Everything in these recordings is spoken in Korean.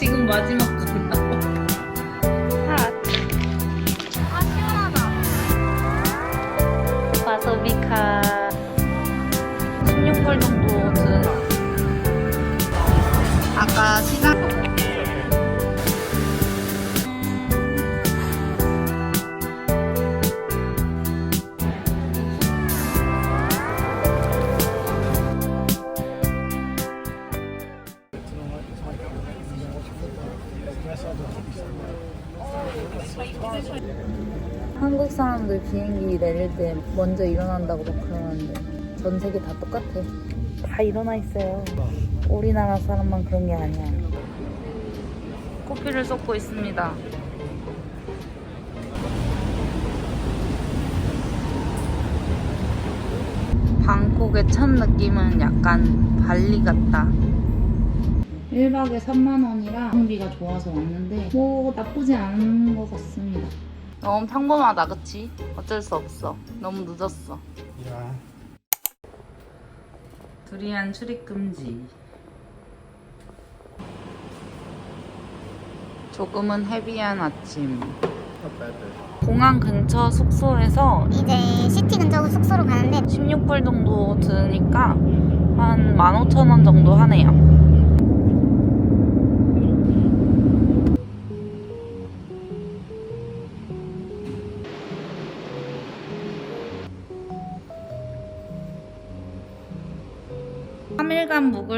지금 마지막 거야. 핫. 아 시원하다. 와사비카 16불 정도 드는 아까 시장 한국 사람들 비행기 내릴 때 먼저 일어난다고 막 그러는데 전 세계 다 똑같아. 다 일어나 있어요. 우리나라 사람만 그런 게 아니야. 커피를 쏟고 있습니다. 방콕의 첫 느낌은 약간 발리 같다. 1박에 3만원이라 경비가 좋아서 왔는데 뭐 나쁘지 않은 것 같습니다. 너무 평범하다 그치? 어쩔 수 없어. 너무 늦었어. 야, 두리안 출입 금지. 조금은 헤비한 아침. 공항 근처 숙소에서 이제 시티 근처 숙소로 가는데 16불 정도 드니까 한 15,000원 정도 하네요.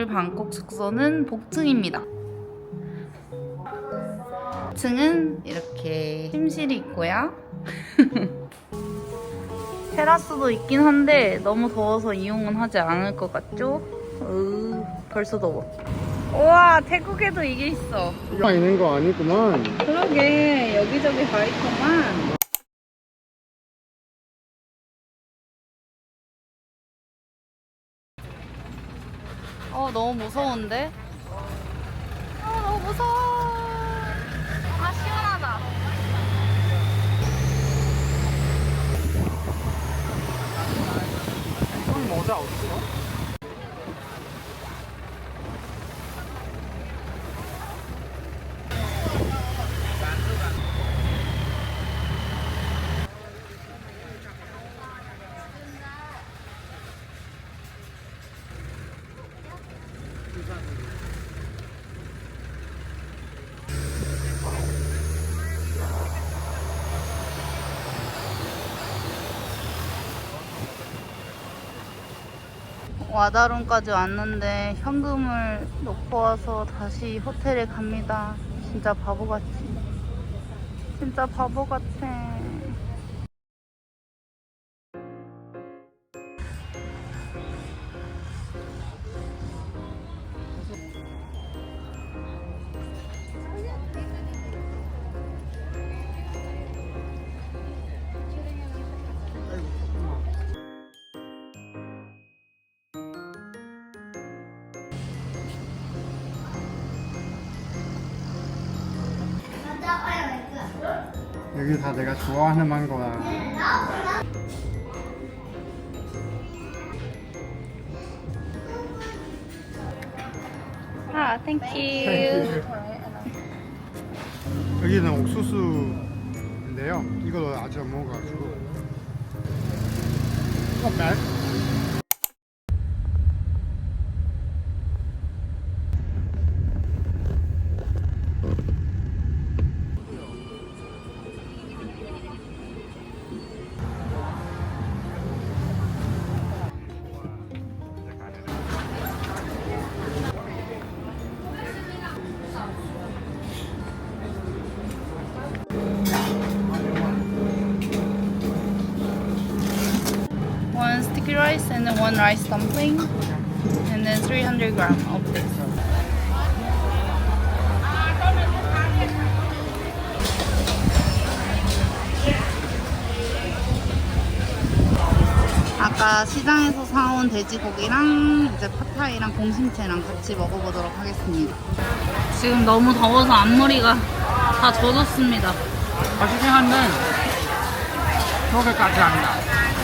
묵을 방콕 숙소는 복층입니다. 층은 이렇게 침실이 있고요. 테라스도 있긴 한데 너무 더워서 이용은 하지 않을 것 같죠? 으, 벌써 더워. 우와, 태국에도 이게 있어. 이거 있는 거 아니구만. 그러게, 여기저기 다 있구만. 너무 무서운데? 아, 너무 무서워. 아 시원하다. 형 모자 어딨어? 와다룬까지 왔는데 현금을 놓고 와서 다시 호텔에 갑니다. 진짜 바보같이. 진짜 바보 같아. 여기 다 내가 좋아하는 망고야. 아, 땡큐. 여기는 옥수수인데요. 이거 아직 안 먹어가지고. Not bad. One rice dumpling. And then 300 gram of this. 아까 시장에서 사온 돼지고기랑 이제 팟타이랑 공심채랑 같이 먹어보도록 하겠습니다. 지금 너무 더워서 앞머리가 다 젖었습니다. 맛있긴 한데 안 나.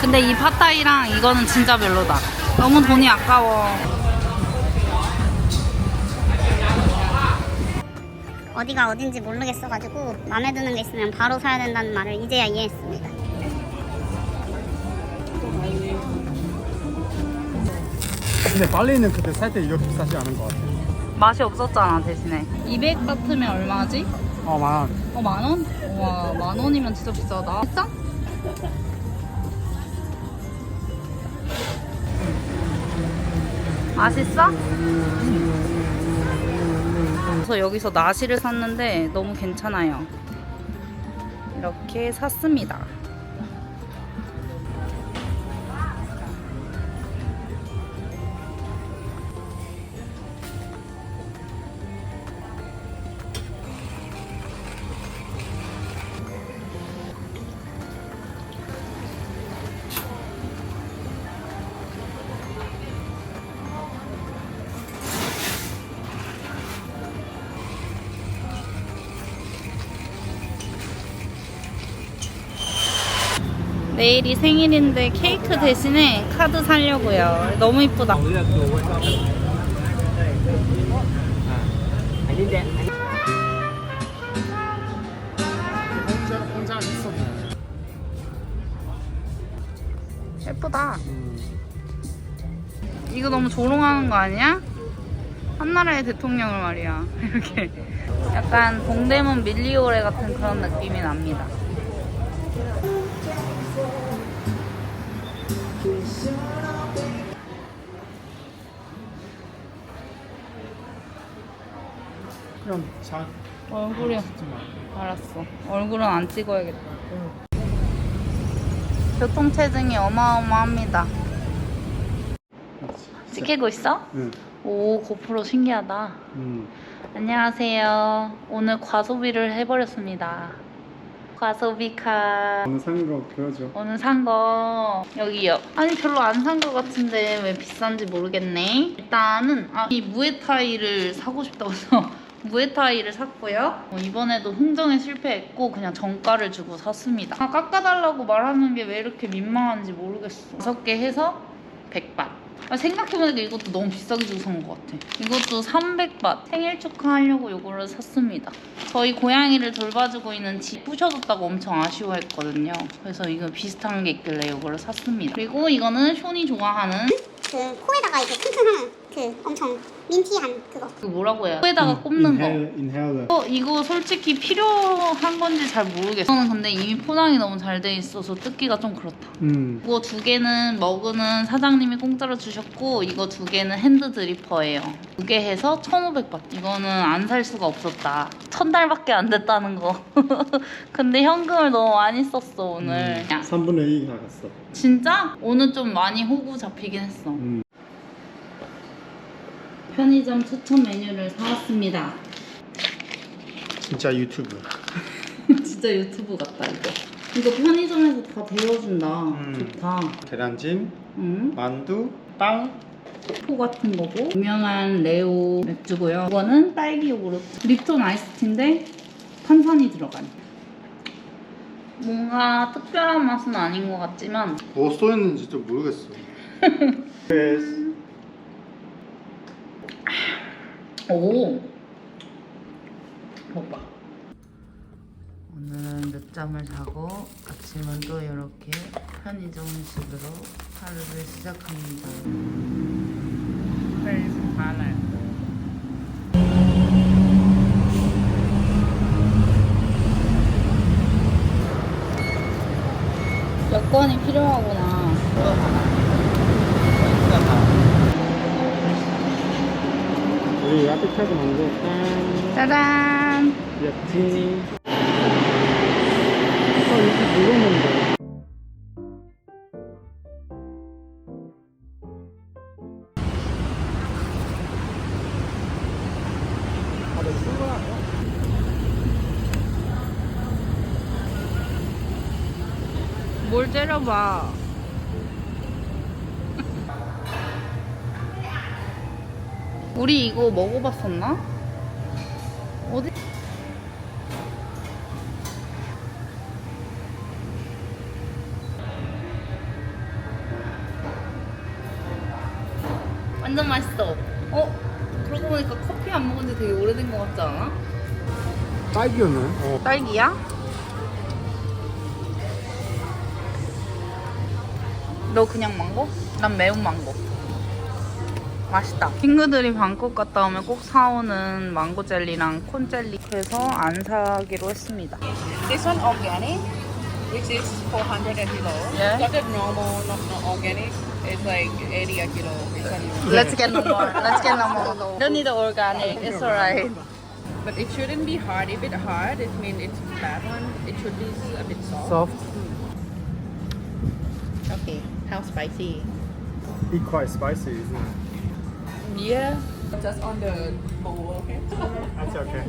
근데 이 팟타이랑 이거는 진짜 별로다. 너무 돈이 아까워. 어디가 어딘지 모르겠어가지고 마음에 드는 게 있으면 바로 사야 된다는 말을 이제야 이해했습니다. 근데 빨리는 그때 살 때 이렇게 비싸지 않은 것 같아. 맛이 없었잖아 대신에 200 같으면 얼마지? 어, 만 원. 어 만 원? 와 만 원이면 진짜 비싸다 비싸? 맛있어? 그래서 여기서 나시를 샀는데 너무 괜찮아요 이렇게 샀습니다 내일이 생일인데 케이크 대신에 카드 사려고요 너무 이쁘다. 예쁘다 이거 너무 조롱하는 거 아니야? 한나라의 대통령을 말이야 이렇게 약간 동대문 밀리오레 같은 그런 느낌이 납니다 그럼 자, 얼굴이 알았어 얼굴은 안 찍어야겠다 교통체증이 어마어마합니다 찍히고 있어? 응. 오 고프로 신기하다 음. 안녕하세요 오늘 과소비를 해버렸습니다 과소비카 오늘 산 거 보여줘. 오늘 산 거 여기요. 아니 별로 안 산 거 같은데 왜 비싼지 모르겠네. 일단은 아, 이 무에타이를 사고 싶다고 해서 무에타이를 샀고요. 어, 이번에도 흥정에 실패했고 그냥 정가를 주고 샀습니다. 아, 깎아달라고 말하는 게 왜 이렇게 민망한지 모르겠어. 다섯 개 해서 100ባት. 아, 생각해보니까 이것도 너무 비싸게 주고 산 것 같아. 이것도 300밭. 생일 축하하려고 이거를 샀습니다. 저희 고양이를 돌봐주고 있는 집 부셔졌다고 엄청 아쉬워했거든요. 그래서 이거 비슷한 게 있길래 이거를 샀습니다. 그리고 이거는 쇼니 좋아하는 그 코에다가 이렇게 튼튼한 그 엄청 민티한 그거. 그 뭐라고 해요? 코에다가 꼽는 거. 인헤일러. 어, 이거 솔직히 필요한 건지 잘 모르겠어. 저는 근데 이미 포장이 너무 잘 돼 있어서 뜯기가 좀 그렇다. 음. 이거 두 개는 머그는 사장님이 공짜로 주셨고 이거 두 개는 핸드 드리퍼예요. 두 개 해서 1,500바. 이거는 안 살 수가 없었다. 천 달밖에 안 됐다는 거. 근데 현금을 너무 많이 썼어 오늘. 야, 3분의 2 나갔어. 진짜? 오늘 좀 많이 호구 잡히긴 했어. 음. 편의점 추천 메뉴를 사왔습니다. 진짜 유튜브. 진짜 유튜브 같다 이거. 이거 편의점에서 다 데워준다. 음. 좋다. 계란찜, 응? 만두, 빵. 포 같은 거고 유명한 레오 맥주고요. 이거는 딸기 요구르트. 립톤 아이스티인데 탄산이 들어간. 뭔가 특별한 맛은 아닌 것 같지만 뭐 써있는지 좀 모르겠어. 그래서 오 먹봐. 오늘은 늦잠을 자고 아침은 또 이렇게 편의점 음식으로 하루를 시작합니다. 여권이 필요하구나. 우리 망고 빵, 짜잔! 야채. 어, 이렇게 물었는데. 우리 이거 먹어봤었나? 어디? 완전 맛있어. 어? 그러고 보니까 커피 안 먹은 지 되게 오래된 것 같지 않아? 딸기였네. 어. 딸기야? 너 그냥 망고? 난 매운 망고. 맛있다. 친구들이 방콕 갔다 오면 꼭 사오는 망고 젤리랑 콘 젤리. 그래서 안 사기로 했습니다. This one organic, which is 400 a kilo. Yeah. Got the normal, not, not organic. It's like 80 a kilo. Let's get no more. Let's get no more. Don't need the organic. It's alright. But it shouldn't be hard. If it hard, it means it's bad one. It should be a bit soft. Soft. Okay. How spicy? Be quite spicy, isn't it? Yeah. Just on the bowl, okay? That's okay.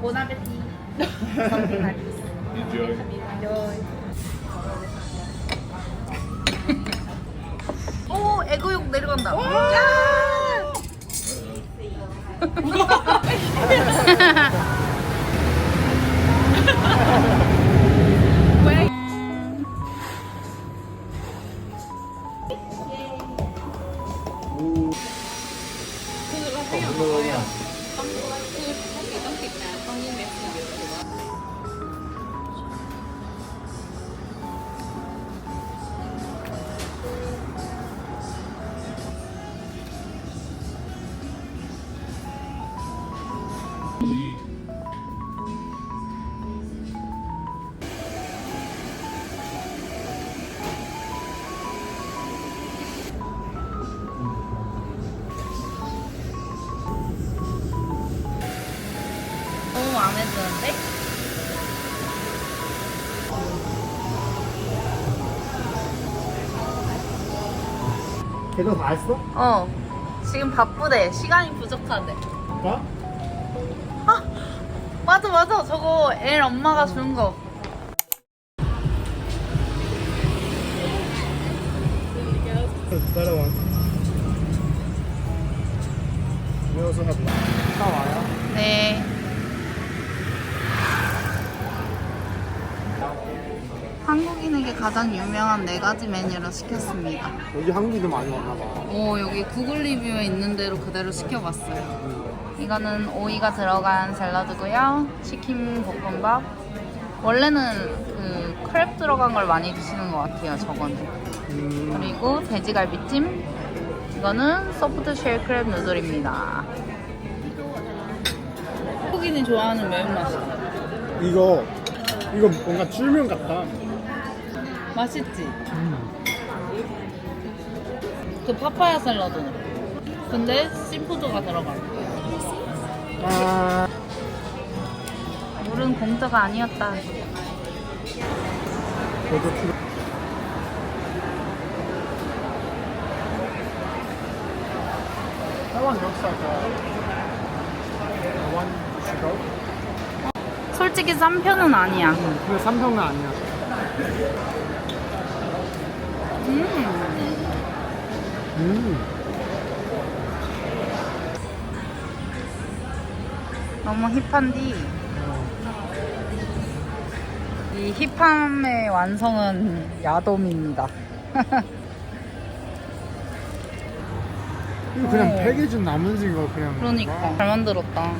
Bon appetit. Something like this. Enjoy. 오, 애교육 내려간다. 야! 드는데? 걔도 다 했어? 어. 지금 바쁘대. 시간이 부족하대. 어? 맞아, 맞아. 저거 엘 엄마가 준 거. Have 사와요. 네. 한국인에게 가장 유명한 네 가지 메뉴를 시켰습니다. 여기 한국인들 많이 왔나 봐. 오, 여기 구글 리뷰에 있는 대로 그대로 시켜봤어요. 이거는 오이가 들어간 샐러드고요. 치킨 볶음밥. 원래는 그 크랩 들어간 걸 많이 드시는 것 같아요, 저거는. 음, 그리고 돼지갈비찜. 이거는 소프트 쉘 크랩 누들입니다. 한국인이 좋아하는 매운맛이다. 이거 이거 뭔가 쫄면 같다. 맛있지? 음. 그 파파야 샐러드는. 근데 씨푸드가 들어가. 아, 물은 공짜가 아니었다. 저도 필요. That one looks like a one to go. 솔직히 싼 편은 아니야. 근데 삼성은 아니야. 음. 음. 너무 힙한디. 이 힙함의 완성은 야돔입니다. 이거 그냥 오. 패키지 남은 거 그냥. 그러니까 잘 만들었다.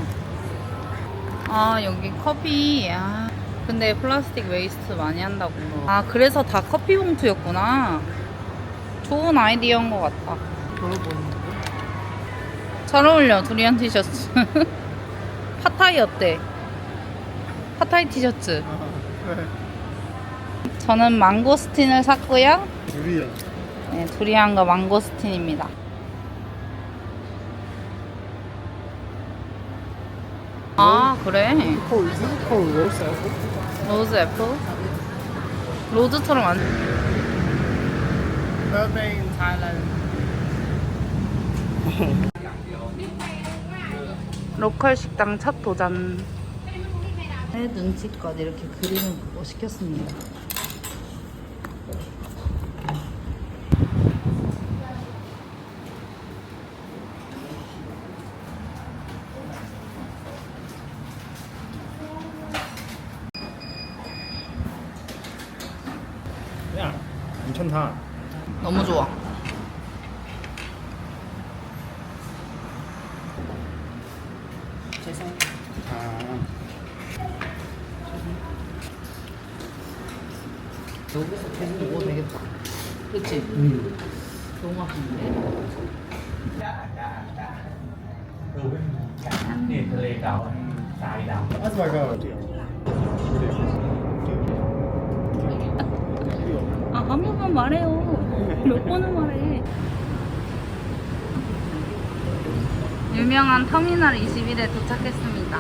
아 여기 커피. 아 근데 플라스틱 웨이스트 많이 한다고. 아 그래서 다 커피 봉투였구나. 좋은 아이디어인 것 같다. 잘 어울려 두리안 티셔츠. 파타이 어때? 파타이 티셔츠. 아, 네. 저는 망고스틴을 샀고요. 둘이야. 네, 두리안과 망고스틴입니다. 아 그래? 코 이즈 코 로스 애플. 로즈 애플? 로즈처럼 안 Thailand. 로컬 식당 첫 도전. 네, 눈치껏 이렇게 그림을 보고 시켰습니다. 그치? 음. 너무 맛있는데? นี่ทะเลเก่าทรายดำ That's like a deal. 아, 한 번만 말해요. 몇 번을 말해. 유명한 터미널 21에 도착했습니다.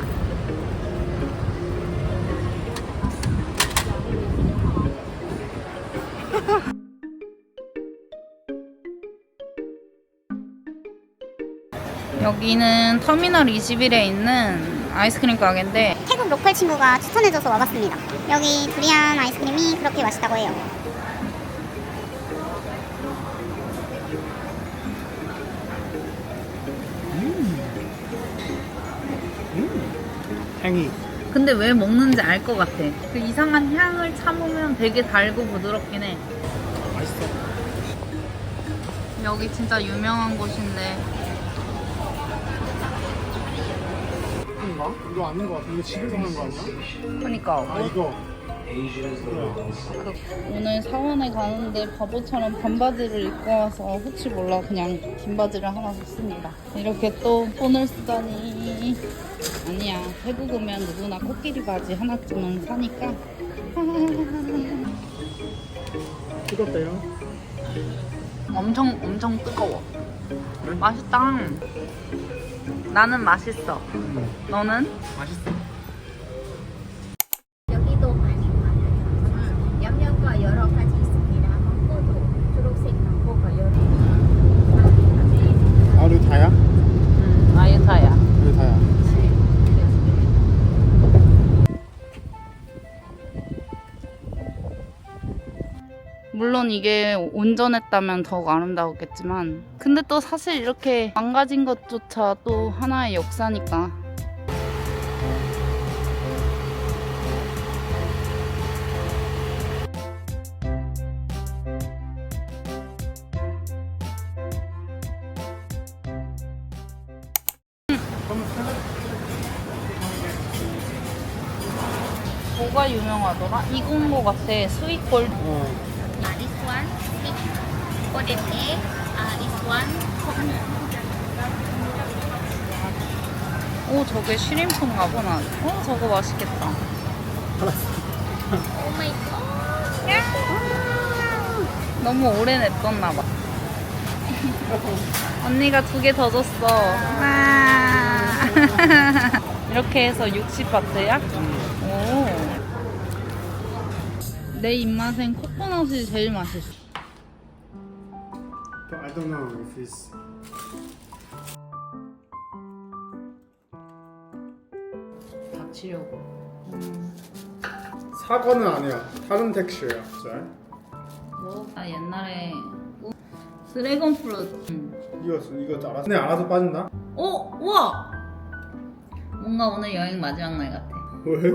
여기는 터미널 21에 있는 아이스크림 가게인데 태국 로컬 친구가 추천해줘서 와봤습니다. 여기 두리안 아이스크림이 그렇게 맛있다고 해요. 행이. 근데 왜 먹는지 알 것 같아. 그 이상한 향을 참으면 되게 달고 부드럽긴 해. 맛있어. 여기 진짜 유명한 곳인데 이건가? 이거 아닌 것 같아. 이거 집에서 하는 거 아니야? 그러니까 아 이거. 그 오늘 사원에 가는데 바보처럼 반바지를 입고 와서 혹시 몰라 그냥 긴 바지를 하나 샀습니다. 이렇게 또 돈을 쓰다니 아니야 태국 오면 누구나 코끼리 바지 하나쯤은 사니까 뜨겁대요. 엄청 엄청 뜨거워. 맛있다. 나는 맛있어. 너는? 맛있어. 물론 이게 온전했다면 더욱 아름다웠겠지만 근데 또 사실 이렇게 망가진 것조차 또 하나의 역사니까 뭐가 유명하더라? 거 같아 스윗골 어. This one, sweet golden egg. Uh, this one, 오 저게 시림프인가 보나 어 저거 맛있겠다 oh my god. 너무 오래 냈었나 봐 언니가 두 개 더 줬어 와. 이렇게 해서 60바트야? 오. 내 입맛엔 코코넛이 제일 맛있어 But I don't know if it's. 닥치려고 사과는 아니야. 다른 텍스처야. 잘. 뭐? 나 옛날에 우- 드래곤 프루트 응. 이거 이거 알아서. 근데 알아서 빠진다. 오! 우와! 뭔가 오늘 여행 마지막 날 같아 왜?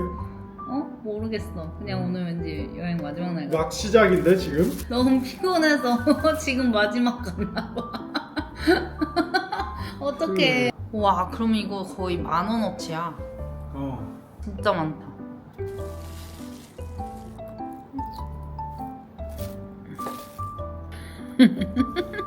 어? 모르겠어. 그냥 오늘 왠지 여행 마지막 날 같아. 막 시작인데 지금? 너무 피곤해서 지금 마지막 갔나 봐. 어떡해. 와, 그럼 이거 거의 만 원어치야. 어. 진짜 많다.